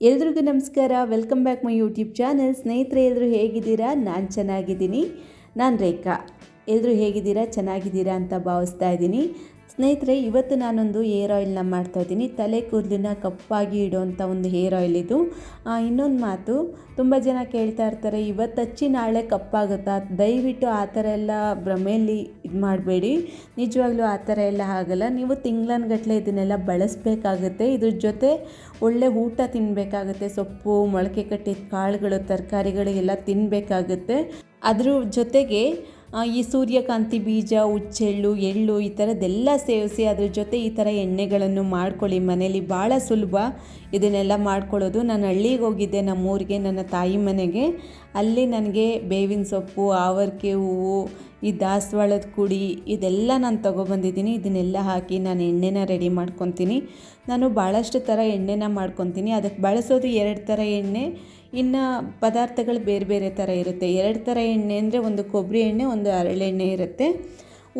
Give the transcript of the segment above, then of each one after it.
ಎಲ್ರಿಗೂ ನಮಸ್ಕಾರ. Welcome back my YouTube channel ಸ್ನೇಹಿತರೆ ಎಲ್ಲರೂ ಹೇಗಿದ್ದೀರಾ? ನಾನು ಚೆನ್ನಾಗಿದ್ದೀನಿ. ನಾನು ರೇಖಾ. ಎಲ್ಲರೂ ಹೇಗಿದ್ದೀರಾ? ಚೆನ್ನಾಗಿದ್ದೀರಾ ಅಂತ ಭಾವಿಸ್ತಾ ಇದ್ದೀನಿ. ಸ್ನೇಹಿತರೆ, ಇವತ್ತು ನಾನೊಂದು ಹೇರ್ ಆಯಿಲ್ನ ಮಾಡ್ತಾಯಿದ್ದೀನಿ ತಲೆ ಕೂದಲಿನ ಕಪ್ಪಾಗಿ ಇಡುವಂಥ ಒಂದು ಹೇರ್ ಆಯಿಲ್ ಇದು. ಇನ್ನೊಂದು ಮಾತು, ತುಂಬ ಜನ ಕೇಳ್ತಾ ಇರ್ತಾರೆ, ಇವತ್ತು ಹಚ್ಚಿ ನಾಳೆ ಕಪ್ಪಾಗುತ್ತಾ? ದಯವಿಟ್ಟು ಆ ಥರ ಎಲ್ಲ ಭ್ರಮೆಯಲ್ಲಿ ಇದು ಮಾಡಬೇಡಿ. ನಿಜವಾಗ್ಲೂ ಆ ಥರ ಎಲ್ಲ ಆಗಲ್ಲ. ನೀವು ತಿಂಗಳನ್ಗಟ್ಲೆ ಇದನ್ನೆಲ್ಲ ಬಳಸಬೇಕಾಗುತ್ತೆ. ಇದ್ರ ಜೊತೆ ಒಳ್ಳೆ ಊಟ ತಿನ್ನಬೇಕಾಗುತ್ತೆ ಸೊಪ್ಪು, ಮೊಳಕೆ ಕಟ್ಟಿದ ಕಾಳುಗಳು, ತರಕಾರಿಗಳು ಎಲ್ಲ ತಿನ್ನಬೇಕಾಗುತ್ತೆ ಅದ್ರ ಜೊತೆಗೆ ಈ ಸೂರ್ಯಕಾಂತಿ ಬೀಜ ಹುಚ್ಚೆಳ್ಳು ಎಳ್ಳು ಈ ಥರದ್ದೆಲ್ಲ ಸೇವಿಸಿ ಅದ್ರ ಜೊತೆ ಈ ಥರ ಎಣ್ಣೆಗಳನ್ನು ಮಾಡ್ಕೊಳ್ಳಿ ಮನೇಲಿ ಭಾಳ ಸುಲಭ. ಇದನ್ನೆಲ್ಲ ಮಾಡ್ಕೊಳ್ಳೋದು. ನಾನು ಹಳ್ಳಿಗೆ ಹೋಗಿದ್ದೆ ನಮ್ಮೂರಿಗೆ, ನನ್ನ ತಾಯಿ ಮನೆಗೆ. ಅಲ್ಲಿ ನನಗೆ ಬೇವಿನ ಸೊಪ್ಪು, ಆವರಿಕೆ ಹೂವು, ಈ ದಾಸವಾಳದ ಕುಡಿ, ಇದೆಲ್ಲ ನಾನು ತೊಗೊಬಂದಿದ್ದೀನಿ. ಇದನ್ನೆಲ್ಲ ಹಾಕಿ ನಾನು ಎಣ್ಣೆನ ರೆಡಿ ಮಾಡ್ಕೊತೀನಿ. ನಾನು ಭಾಳಷ್ಟು ಥರ ಎಣ್ಣೆನ ಮಾಡ್ಕೊತೀನಿ. ಅದಕ್ಕೆ ಬಳಸೋದು ಎರಡು ಥರ ಎಣ್ಣೆ. ಇನ್ನು ಪದಾರ್ಥಗಳು ಬೇರೆ ಬೇರೆ ಥರ ಇರುತ್ತೆ. ಎರಡು ಥರ ಎಣ್ಣೆ ಅಂದರೆ ಒಂದು ಕೊಬ್ಬರಿ ಎಣ್ಣೆ, ಒಂದು ಹರಳೆಣ್ಣೆ ಇರುತ್ತೆ.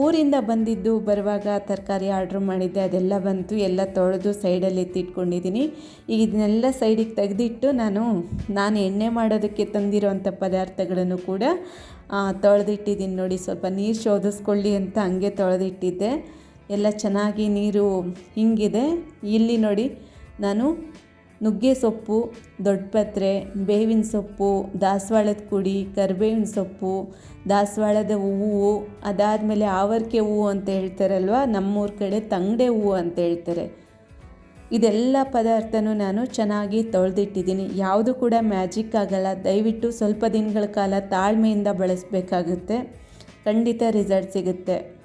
ಊರಿಂದ ಬಂದಿದ್ದು ಬರುವಾಗ ತರಕಾರಿ ಆರ್ಡ್ರ್ ಮಾಡಿದ್ದೆ, ಅದೆಲ್ಲ ಬಂತು, ಎಲ್ಲ ತೊಳೆದು ಸೈಡಲ್ಲಿ ಎತ್ತಿಟ್ಕೊಂಡಿದ್ದೀನಿ. ಈಗ ಇದನ್ನೆಲ್ಲ ಸೈಡಿಗೆ ತೆಗೆದಿಟ್ಟು ನಾನು ನಾನು ಎಣ್ಣೆ ಮಾಡೋದಕ್ಕೆ ತಂದಿರುವಂಥ ಪದಾರ್ಥಗಳನ್ನು ಕೂಡ ತೊಳೆದಿಟ್ಟಿದ್ದೀನಿ ನೋಡಿ, ಸ್ವಲ್ಪ ನೀರು ಶೋಧಿಸ್ಕೊಳ್ಳಿ ಅಂತ ಹಂಗೆ ತೊಳೆದಿಟ್ಟಿದ್ದೆ. ಎಲ್ಲ ಚೆನ್ನಾಗಿ ನೀರು ಹಿಂಗಿದೆ. ಇಲ್ಲಿ ನೋಡಿ, ನಾನು ನುಗ್ಗೆ ಸೊಪ್ಪು, ದೊಡ್ಡಪತ್ರೆ, ಬೇವಿನ ಸೊಪ್ಪು, ದಾಸವಾಳದ ಕುಡಿ, ಕರಿಬೇವಿನ ಸೊಪ್ಪು, ದಾಸವಾಳದ ಹೂವು, ಅದಾದಮೇಲೆ ಆವರ್ಕೆ ಹೂವು ಅಂತ ಹೇಳ್ತಾರಲ್ವ? ನಮ್ಮೂರ ಕಡೆ ತಂಗಡೆ ಹೂವು ಅಂತ ಹೇಳ್ತಾರೆ. ಇದೆಲ್ಲ ಪದಾರ್ಥನೂ ನಾನು ಚೆನ್ನಾಗಿ ತೊಳೆದಿಟ್ಟಿದ್ದೀನಿ. ಯಾವುದು ಕೂಡ ಮ್ಯಾಜಿಕ್ ಆಗಲ್ಲ. ದಯವಿಟ್ಟು ಸ್ವಲ್ಪ ದಿನಗಳ ಕಾಲ ತಾಳ್ಮೆಯಿಂದ ಬಳಸಬೇಕಾಗುತ್ತೆ. ಖಂಡಿತ ರಿಸಲ್ಟ್ ಸಿಗುತ್ತೆ.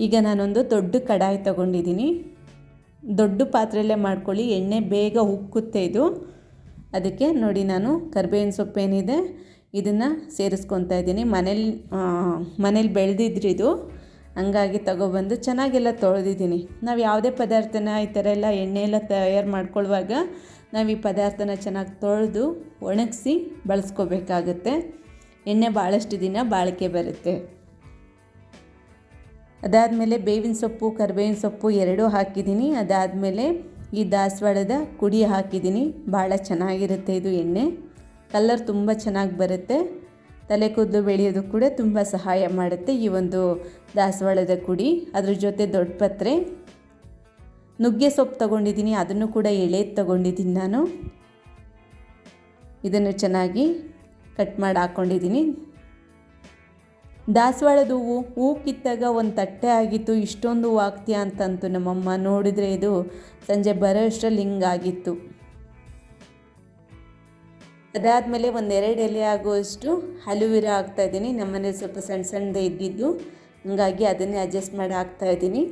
ಈಗ ನಾನೊಂದು ದೊಡ್ಡ ಕಡಾಯಿ ತಗೊಂಡಿದ್ದೀನಿ. ದೊಡ್ಡ ಪಾತ್ರೆಯಲ್ಲೇ ಮಾಡ್ಕೊಳ್ಳಿ. ಎಣ್ಣೆ ಬೇಗ ಉಕ್ಕುತ್ತೆ ಇದು. ಅದಕ್ಕೆ ನೋಡಿ ನಾನು ಕರ್ಬೇವಿನ ಸೊಪ್ಪೇನಿದೆ. ಇದನ್ನು ಸೇರಿಸ್ಕೊತಾ ಇದ್ದೀನಿ. ಮನೇಲಿ ಮನೇಲಿ ಬೆಳೆದಿದ್ರಿ ಇದು. ಹಂಗಾಗಿ ತಗೊಬಂದು ಚೆನ್ನಾಗೆಲ್ಲ ತೊಳೆದಿದ್ದೀನಿ. ನಾವು ಯಾವುದೇ ಪದಾರ್ಥನ ಈ ಥರ ಎಲ್ಲ ಎಣ್ಣೆ ಎಲ್ಲ ತಯಾರು ಮಾಡ್ಕೊಳ್ಳುವಾಗ ನಾವು ಈ ಪದಾರ್ಥನ ಚೆನ್ನಾಗಿ ತೊಳೆದು ಒಣಗಿಸಿ ಬಳಸ್ಕೋಬೇಕಾಗತ್ತೆ. ಎಣ್ಣೆ ಭಾಳಷ್ಟು ದಿನ ಬಾಳಿಕೆ ಬರುತ್ತೆ. ಅದಾದಮೇಲೆ ಬೇವಿನ ಸೊಪ್ಪು, ಕರಿಬೇವಿನ ಸೊಪ್ಪು ಎರಡೂ ಹಾಕಿದ್ದೀನಿ. ಅದಾದಮೇಲೆ ಈ ದಾಸವಾಳದ ಕುಡಿ ಹಾಕಿದ್ದೀನಿ. ಭಾಳ ಚೆನ್ನಾಗಿರುತ್ತೆ ಇದು ಎಣ್ಣೆ. ಕಲ್ಲರ್ ತುಂಬ ಚೆನ್ನಾಗಿ ಬರುತ್ತೆ. ತಲೆ ಕೂದಲು ಬೆಳೆಯೋದು ಕೂಡ ತುಂಬ ಸಹಾಯ ಮಾಡುತ್ತೆ ಈ ಒಂದು ದಾಸವಾಳದ ಕುಡಿ. ಅದ್ರ ಜೊತೆ ದೊಡ್ಡ ಪತ್ರೆ. ನುಗ್ಗೆ ಸೊಪ್ಪು ತೊಗೊಂಡಿದ್ದೀನಿ. ಅದನ್ನು ಕೂಡ ಎಳೆದು ತೊಗೊಂಡಿದ್ದೀನಿ ನಾನು. ಇದನ್ನು ಚೆನ್ನಾಗಿ ಕಟ್ ಮಾಡಿ ಹಾಕ್ಕೊಂಡಿದ್ದೀನಿ ದಾಸವಾಳದ ಹೂವು ಹೂ ಕಿತ್ತಾಗ ಒಂದು ತಟ್ಟೆ ಆಗಿತ್ತು, ಇಷ್ಟೊಂದು ಆಗ್ತೀಯಾ ಅಂತಂತು ನಮ್ಮಮ್ಮ ನೋಡಿದರೆ ಇದು ಸಂಜೆ ಬರೋ ಅಷ್ಟರಲ್ಲಿ ಹಿಂಗಾಗಿತ್ತು ಅದಾದಮೇಲೆ ಒಂದೆರಡು ಎಲೆ ಆಗುವಷ್ಟು ಹಲುವಿರ ಹಾಕ್ತಾಯಿದ್ದೀನಿ ನಮ್ಮನೆ ಸ್ವಲ್ಪ ಸಣ್ಣ ಸಣ್ಣದೇ ಇದ್ದಿದ್ದು, ಹಂಗಾಗಿ ಅದನ್ನೇ ಅಡ್ಜಸ್ಟ್ ಮಾಡಿ ಹಾಕ್ತಾಯಿದ್ದೀನಿ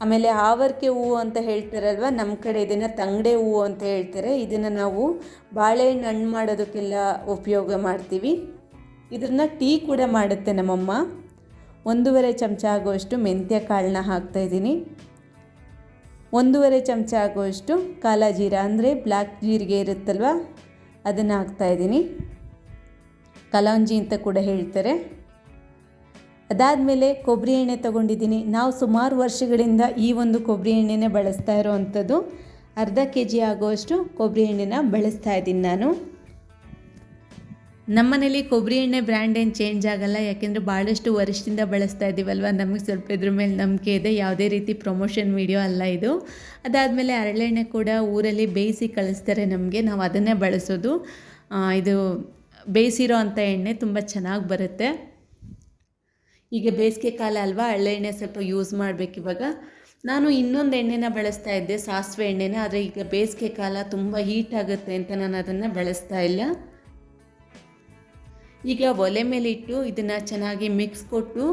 ಆಮೇಲೆ ಆವರ್ಕೆ ಹೂವು ಅಂತ ಹೇಳ್ತಾರಲ್ವ ನಮ್ಮ ಕಡೆ ಇದನ್ನು ತಂಗಡೆ ಹೂವು ಅಂತ ಹೇಳ್ತಾರೆ. ಇದನ್ನು ನಾವು ಬಾಳೆಹಣ್ಣು ಹಣ್ಣು ಮಾಡೋದಕ್ಕೆಲ್ಲ ಉಪಯೋಗ ಮಾಡ್ತೀವಿ. ಇದನ್ನು ಟೀ ಕೂಡ ಮಾಡುತ್ತೆ ನಮ್ಮಮ್ಮ. ಒಂದೂವರೆ ಚಮಚ ಆಗುವಷ್ಟು ಮೆಂತ್ಯ ಕಾಳನ್ನ ಹಾಕ್ತಾ ಇದ್ದೀನಿ. ಒಂದೂವರೆ ಚಮಚ ಆಗುವಷ್ಟು ಕಾಲ ಜೀರ ಅಂದರೆ ಬ್ಲ್ಯಾಕ್ ಜೀರಿಗೆ ಇರುತ್ತಲ್ವ, ಅದನ್ನು ಹಾಕ್ತಾಯಿದ್ದೀನಿ ಕಲಂಜಿ ಅಂತ ಕೂಡ ಹೇಳ್ತಾರೆ. ಅದಾದಮೇಲೆ ಕೊಬ್ಬರಿ ಎಣ್ಣೆ ತೊಗೊಂಡಿದ್ದೀನಿ. ನಾವು ಸುಮಾರು ವರ್ಷಗಳಿಂದ ಈ ಒಂದು ಕೊಬ್ಬರಿ ಎಣ್ಣೆನೇ ಬಳಸ್ತಾ ಇರೋವಂಥದ್ದು. ಅರ್ಧ ಕೆ ಜಿ ಆಗುವಷ್ಟು ಕೊಬ್ಬರಿ ಎಣ್ಣೆನ ಬಳಸ್ತಾ ಇದ್ದೀನಿ ನಾನು. ನಮ್ಮನೇಲಿ ಕೊಬ್ಬರಿ ಎಣ್ಣೆ ಬ್ರ್ಯಾಂಡ್ ಏನು ಚೇಂಜ್ ಆಗಲ್ಲ, ಯಾಕೆಂದರೆ ಭಾಳಷ್ಟು ವರ್ಷದಿಂದ ಬಳಸ್ತಾ ಇದ್ದೀವಲ್ವ ನಮಗೆ ಸ್ವಲ್ಪ ಇದ್ರ ಮೇಲೆ ನಂಬಿಕೆ ಇದೆ, ಯಾವುದೇ ರೀತಿ ಪ್ರಮೋಷನ್ ವೀಡಿಯೋ ಅಲ್ಲ ಇದು. ಅದಾದಮೇಲೆ ಹರಳೆಣ್ಣೆ ಕೂಡ ಊರಲ್ಲಿ ಬೇಯಿಸಿ ಕಳಿಸ್ತಾರೆ ನಮಗೆ, ನಾವು ಅದನ್ನೇ ಬಳಸೋದು. ಇದು ಬೇಯಿಸಿರೋ ಅಂಥ ಎಣ್ಣೆ ತುಂಬ ಚೆನ್ನಾಗಿ ಬರುತ್ತೆ. ಈಗ ಬೇಸಿಗೆ ಕಾಲ ಅಲ್ವಾ ಹರಳೆಣ್ಣೆ ಸ್ವಲ್ಪ ಯೂಸ್ ಮಾಡಬೇಕು ಇವಾಗ. ನಾನು ಇನ್ನೊಂದು ಎಣ್ಣೆನ ಬಳಸ್ತಾ ಇದ್ದೆ, ಸಾಸಿವೆ ಎಣ್ಣೆನ, ಆದರೆ ಈಗ ಬೇಸಿಗೆ ಕಾಲ ತುಂಬ ಹೀಟ್ ಆಗುತ್ತೆ ಅಂತ ನಾನು ಅದನ್ನು ಬಳಸ್ತಾ ಇಲ್ಲ. ಈಗ ಒಲೆ ಮೇಲೆ ಇಟ್ಟು ಇದನ್ನು ಚೆನ್ನಾಗಿ ಮಿಕ್ಸ್ ಕೊಟ್ಟು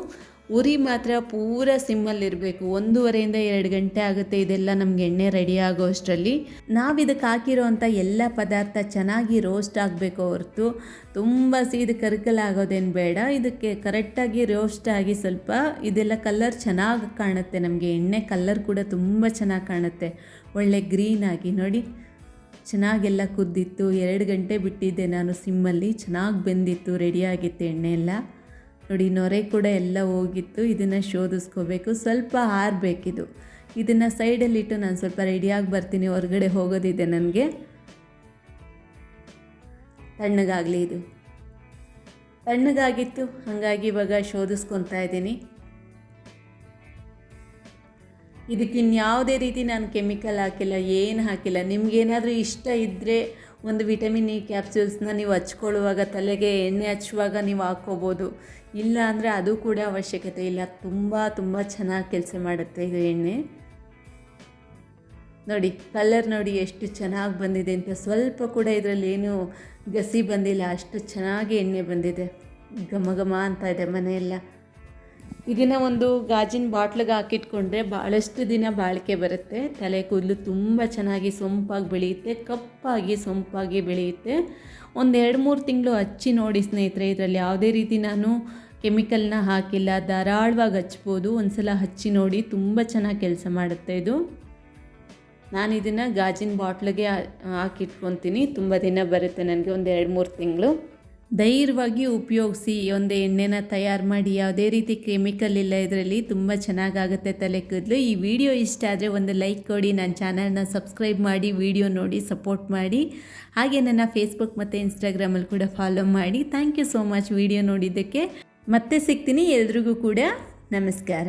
ಉರಿ ಮಾತ್ರ ಪೂರ ಸಿಮ್ಮಲ್ಲಿರಬೇಕು ಒಂದೂವರೆಯಿಂದ ಎರಡು ಗಂಟೆ ಆಗುತ್ತೆ ಇದೆಲ್ಲ ನಮ್ಗೆ ಎಣ್ಣೆ ರೆಡಿ ಆಗೋ ಅಷ್ಟರಲ್ಲಿ. ನಾವು ಇದಕ್ಕೆ ಹಾಕಿರೋ ಅಂಥ ಎಲ್ಲ ಪದಾರ್ಥ ಚೆನ್ನಾಗಿ ರೋಸ್ಟ್ ಆಗಬೇಕು ಹೊರತು. ತುಂಬ ಸೀದ ಕರ್ಕಲಾಗೋದೇನು ಬೇಡ. ಇದಕ್ಕೆ ಕರೆಕ್ಟಾಗಿ ರೋಸ್ಟ್ ಆಗಿ ಸ್ವಲ್ಪ ಇದೆಲ್ಲ ಕಲ್ಲರ್ ಚೆನ್ನಾಗಿ ಕಾಣುತ್ತೆ ನಮಗೆ. ಎಣ್ಣೆ ಕಲ್ಲರ್ ಕೂಡ ತುಂಬ ಚೆನ್ನಾಗಿ ಕಾಣುತ್ತೆ. ಒಳ್ಳೆ ಗ್ರೀನಾಗಿ ನೋಡಿ. ಚೆನ್ನಾಗೆಲ್ಲ ಕುದ್ದಿತ್ತು, ಎರಡು ಗಂಟೆ ಬಿಟ್ಟಿದ್ದೆ ನಾನು ಸಿಮ್ಮಲ್ಲಿ, ಚೆನ್ನಾಗಿ ಬೆಂದಿತ್ತು ರೆಡಿಯಾಗಿತ್ತು ಎಣ್ಣೆ ಎಲ್ಲ ನೋಡಿ, ನೊರೆ ಕೂಡ ಎಲ್ಲ ಹೋಗಿತ್ತು, ಇದನ್ನು ಶೋಧಿಸ್ಕೋಬೇಕು, ಸ್ವಲ್ಪ ಹಾರಬೇಕಿದು ಇದನ್ನು ಸೈಡಲ್ಲಿಟ್ಟು ನಾನು ಸ್ವಲ್ಪ ರೆಡಿಯಾಗಿ ಬರ್ತೀನಿ, ಹೊರಗಡೆ ಹೋಗೋದಿದೆ ನನಗೆ. ತಣ್ಣಗಾಗಲಿ ಇದು. ತಣ್ಣಗಾಗಿತ್ತು, ಹಾಗಾಗಿ ಇವಾಗ ಶೋಧಿಸ್ಕೊತಾ ಇದ್ದೀನಿ. ಇದಕ್ಕೆ ಇನ್ಯಾವುದೇ ರೀತಿ ನಾನು ಕೆಮಿಕಲ್ ಹಾಕಿಲ್ಲ, ಏನು ಹಾಕಿಲ್ಲ. ನಿಮಗೇನಾದರೂ ಇಷ್ಟ ಇದ್ದರೆ ಒಂದು ವಿಟಮಿನ್ ಇ ಕ್ಯಾಪ್ಸ್ಯೂಲ್ಸ್ನ ನೀವು ಹಚ್ಕೊಳ್ಳುವಾಗ, ತಲೆಗೆ ಎಣ್ಣೆ ಹಚ್ಚುವಾಗ ನೀವು ಹಾಕ್ಕೋಬೋದು. ಇಲ್ಲ ಅಂದರೆ ಅದು ಕೂಡ ಅವಶ್ಯಕತೆ ಇಲ್ಲ. ತುಂಬ ತುಂಬ ಚೆನ್ನಾಗಿ ಕೆಲಸ ಮಾಡುತ್ತೆ ಇದು ಎಣ್ಣೆ. ನೋಡಿ, ಕಲರ್ ನೋಡಿ ಎಷ್ಟು ಚೆನ್ನಾಗಿ ಬಂದಿದೆ ಅಂತ. ಸ್ವಲ್ಪ ಕೂಡ ಇದರಲ್ಲಿ ಏನು ಗಸಿ ಬಂದಿಲ್ಲ, ಅಷ್ಟು ಚೆನ್ನಾಗಿ ಎಣ್ಣೆ ಬಂದಿದೆ. ಘಮ ಘಮ ಅಂತ ಇದೆ ಮನೆಯೆಲ್ಲ. ಇದನ್ನು ಒಂದು ಗಾಜಿನ ಬಾಟ್ಲಿಗೆ ಹಾಕಿಟ್ಕೊಂಡ್ರೆ ಭಾಳಷ್ಟು ದಿನ ಬಾಳಿಕೆ ಬರುತ್ತೆ. ತಲೆ ಕೂದಲು ತುಂಬ ಚೆನ್ನಾಗಿ ಸೊಂಪಾಗಿ ಬೆಳೆಯುತ್ತೆ. ಕಪ್ಪಾಗಿ ಸೊಂಪಾಗಿ ಬೆಳೆಯುತ್ತೆ. ಒಂದು ಎರಡು ಮೂರು ತಿಂಗಳು ಹಚ್ಚಿ ನೋಡಿ ಸ್ನೇಹಿತರೆ, ಇದರಲ್ಲಿ ಯಾವುದೇ ರೀತಿ ನಾನು ಕೆಮಿಕಲ್ನ ಹಾಕಿಲ್ಲ. ಧಾರಾಳವಾಗಿ ಹಚ್ಬೋದು. ಒಂದು ಸಲ ಹಚ್ಚಿ ನೋಡಿ ತುಂಬ ಚೆನ್ನಾಗಿ ಕೆಲಸ ಮಾಡುತ್ತೆ ಇದು. ನಾನು ಇದನ್ನು ಗಾಜಿನ ಬಾಟ್ಲಿಗೆ ಹಾಕಿಟ್ಕೊತೀನಿ. ತುಂಬ ದಿನ ಬರುತ್ತೆ ನನಗೆ ಒಂದು ಎರಡು ಮೂರು ತಿಂಗಳು. ಧೈರ್ಯವಾಗಿ ಉಪಯೋಗಿಸಿ ಒಂದು ಎಣ್ಣೆನ ತಯಾರು ಮಾಡಿ, ಯಾವುದೇ ರೀತಿ ಕೆಮಿಕಲ್ ಇಲ್ಲ ಇದರಲ್ಲಿ ತುಂಬ ಚೆನ್ನಾಗಾಗುತ್ತೆ ತಲೆ ಕೂದಲು. ಈ ವಿಡಿಯೋ ಇಷ್ಟ ಆದರೆ ಒಂದು ಲೈಕ್ ಕೊಡಿ, ನನ್ನ ಚಾನಲ್ನ ಸಬ್ಸ್ಕ್ರೈಬ್ ಮಾಡಿ, ವಿಡಿಯೋ ನೋಡಿ, ಸಪೋರ್ಟ್ ಮಾಡಿ. ಹಾಗೆ ನನ್ನ ಫೇಸ್ಬುಕ್ ಮತ್ತು ಇನ್ಸ್ಟಾಗ್ರಾಮಲ್ಲಿ ಕೂಡ ಫಾಲೋ ಮಾಡಿ. Thank you so much video ನೋಡಿದ್ದಕ್ಕೆ. ಮತ್ತೆ ಸಿಗ್ತೀನಿ ಎಲ್ರಿಗೂ ಕೂಡ. ನಮಸ್ಕಾರ.